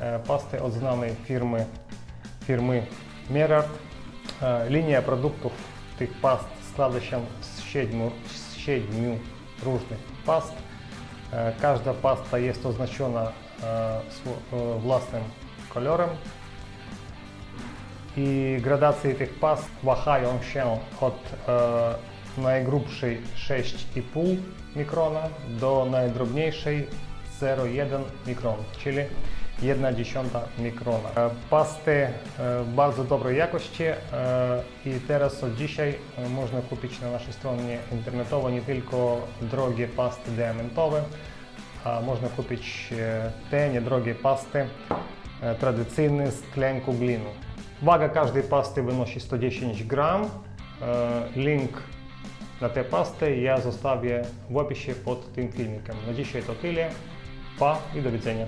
E, pasty od znanej firmy, firmy Merard. E, Linia produktów tych past składa się z siedmiu, z siedmiu różnych past. E, Każda pasta jest oznaczona e, swo- e, własnym kolorem i gradacje tych past wahają się od e, najgrubszej 6,5 mikrona do najdrobniejszej 0,1 mikron, czyli 1 dziesiąta mikrona. E, Pasty e, bardzo dobrej jakości e, i teraz od dzisiaj można kupić na naszej stronie internetowej nie tylko drogie pasty diamentowe, a można kupić te niedrogie pasty tradycyjne z tlenku glinu. Waga każdej pasty wynosi 110 gram. Link na te pasty ja zostawię w opisie pod tym filmikiem. Na dzisiaj to tyle. Pa i do widzenia.